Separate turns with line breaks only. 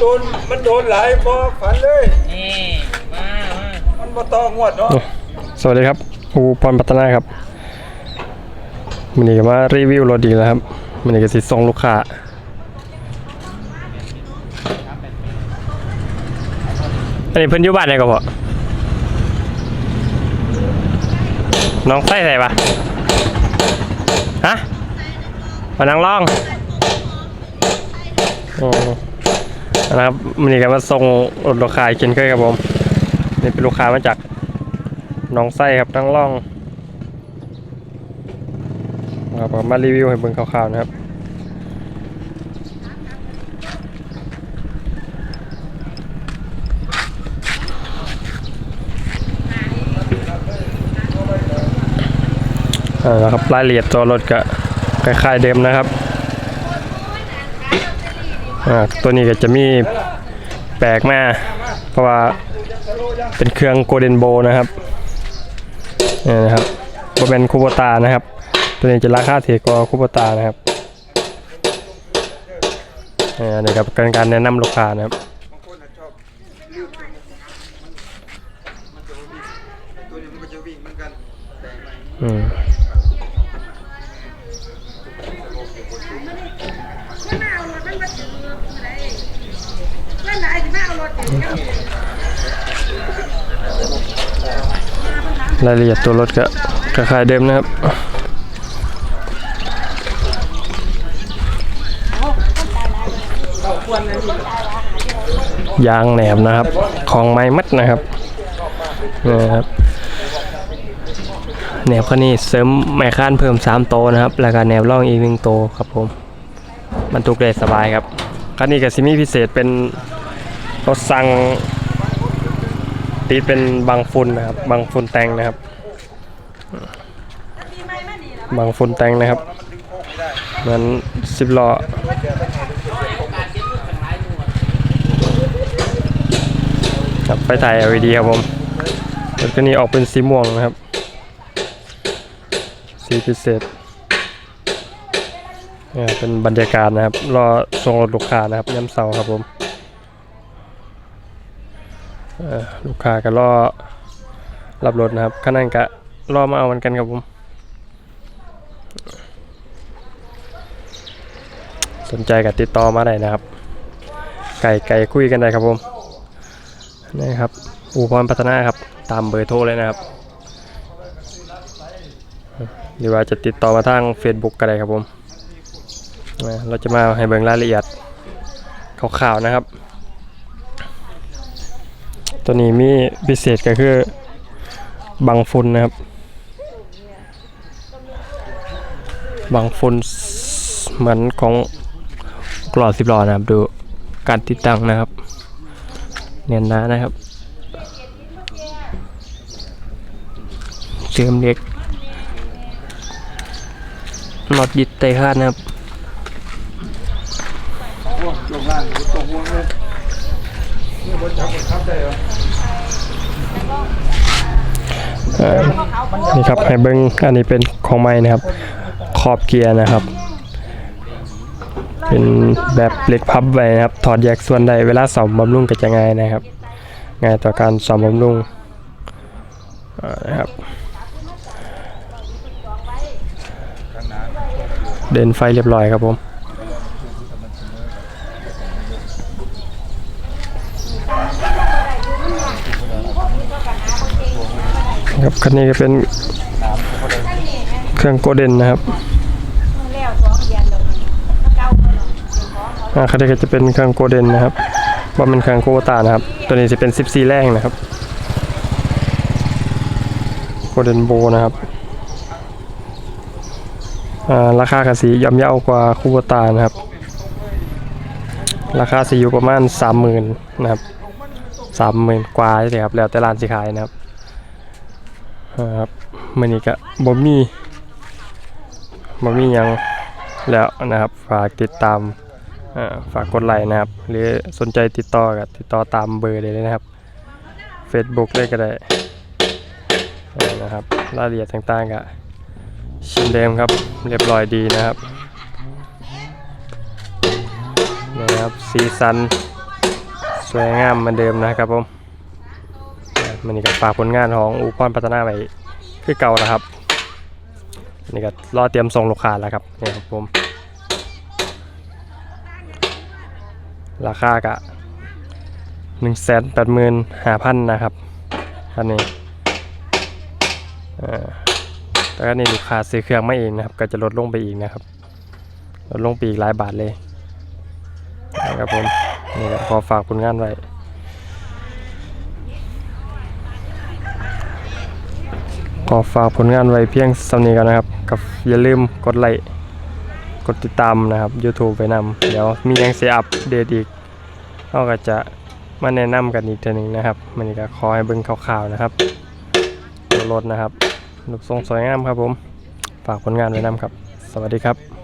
โดนมันโดนหลายพอฝันเลย
นี่ มามา
มันมาต่องวดเนาะ
สวัสดีครับอูพรพัฒนาครับมันนี้ก็มารีวิวรถดีกแล้วครับมันนี้ก็สิส่งลูกค้าอันนี้เพิ่นอยู่บ้านไหนก็พอน้องไส้ใส่ปะฮะมานั่งร้องอ๋อ นะครับมันนี้ก็มาส่งรถลูกค้าอีกเช่นเคยครับผมนี่เป็นลูกค้ามาจากน้องไส้ครับทั้งล่องครับผมมารีวิวให้เบิ่งคร่าวๆนะครับอ่านะครับรายละเอียดตัวรถก็คล้ายๆเดิมนะครับ ตัวนี้ก็จะมีแปลกมากเพราะว่าเป็นเครื่องโกลเด้นโบนะครับนี่นะครับบเป็นคูโบตานะครับ ตัวนี้จะราคาเถียกว่าคูโบตานะครับนี่นนี้ครับการการแนะนำลูกค้านะครับ
อืมมันมันจะวิ่งตัวนี้มันก็จะวิ่งเหมือนกันแต่ไม่
อืม รายละเอียดตัวรถก็คล้ายๆเดิมนะครับยางแหนบนะครับ ของไม้มัดนะครับนะครับแหนบคันนี้เสริมไม้ค้านเพิ่ม3โตนะครับ แล้วก็แหนบร่องอีก1โตครับผม บรรทุกได้สบายครับคันนี้ก็สิมีพิเศษเป็นรถสั่งติดเป็นบางฝุ่นนะครับบางฝุ่นแต่งนะครับบางฝุ่นแต่งนะครับเหมือนสิบล้อครับไปถ่าย LED ครับผมรถคันนี้ออกเป็นสีม่วงนะครับ สีพิเศษ เนี่ยเป็นบรรยากาศนะครับ รอส่งรถลูกค้านะครับย้ำเสาครับผมลูกค้าก็รอรับรถนะครับขณะนั้นก็รอมาเอามันกันครับผม สนใจก็ติดต่อมาได้นะครับ ไก่ไก่คุยกันได้ครับผมนี่ครับอูพรพัฒนาครับ ตามเบอร์โทรเลยนะครับ หรือว่าจะติดต่อมาทาง Facebook ก็ได้ครับผม เราจะมาให้เบิ่งรายละเอียดคร่าวๆนะครับ ตัวนี้มีพิเศษก็คือบังฝุ่นนะครับ บังฝุ่นเหมือนของกลอดสิบล้อนะครับ ดูการติดตั้งนะครับ เนียนนานะครับเชื่อมเล็กน็อตยึดไตคาดนะครับ
โอ้ลง ล่างเลยนี่บนจับบับได้เหรอ
อ่านี่ครับให้เบิ้งอันนี้เป็นของใหม่นะครับ ขอบเกียร์นะครับ เป็นแบบเหล็กพับไว้นะครับ ถอดแยกส่วนได้เวลาซ่อมบำรุงก็จะง่ายนะครับ ง่ายต่อการซ่อมบำรุงนะครับ เดินไฟเรียบร้อยครับผม ครับคันนี้ก็เป็นเครื่องโกลเด้นนะครับอ่าคันนี้ก็จะเป็นเครื่องโกลเด้นนะครับว่าเป็นเครื่องโคตานะครับ ตัวนี้จะเป็น 14 แรงนะครับโกลเด้นโบนะครับอ่าราคากสีย่อมเยาวกว่าคูโบตานะครับ ราคาสีอยู่ประมาณ30,000นะครับ30,000กว่าเลยครับแล้วแต่ร้านสิขายนะครับ ครับมันนี้ก็บ่มีบ่มียังแล้วนะครับ ฝากติดตามฝากกดไลค์นะครับ หรือสนใจติดต่อกับติดต่อตามเบอร์ได้เลยนะครับ Facebook ได้ก็ได้นะครับรายละเอียดต่างๆก็เช่นเดิมครับ เรียบร้อยดีนะครับนะครับสีสัน สวยงามเหมือนเดิมนะครับผม มันนี่ก็ฝากผลงานของอูพรพัฒนาไว้คือเก่าแล้วครับนี่ก็รอเตรียมส่งลูกค้าแล้วครับนี่ครับผมราคากะหนึ่งแสนแปดหมื่นห้าพันนะครับอันนี้อ่าแต่ก็นี่ลูกค้าซื้อเครื่องมาเองนะครับ ก็จะลดลงไปอีกนะครับ ลดลงไปอีกหลายบาทเลยนะครับผมนี่ก็ขอฝากผลงานไว้ ขอฝากผลงานไว้เพียงสำนีกันนะครับกับอย่าลืมกดไลค์กดติดตามนะครับ YouTube ไปนำเดี๋ยวมียังเสียอัปเดตอีกเราก็จะมาแนะนำกันอีกทีหนึ่งนะครับมันก็ขอให้เบิ่งข่าวๆนะครับตัวรถนะครับลูกทรงสวยงามครับผม ฝากผลงานไว้นำครับ สวัสดีครับ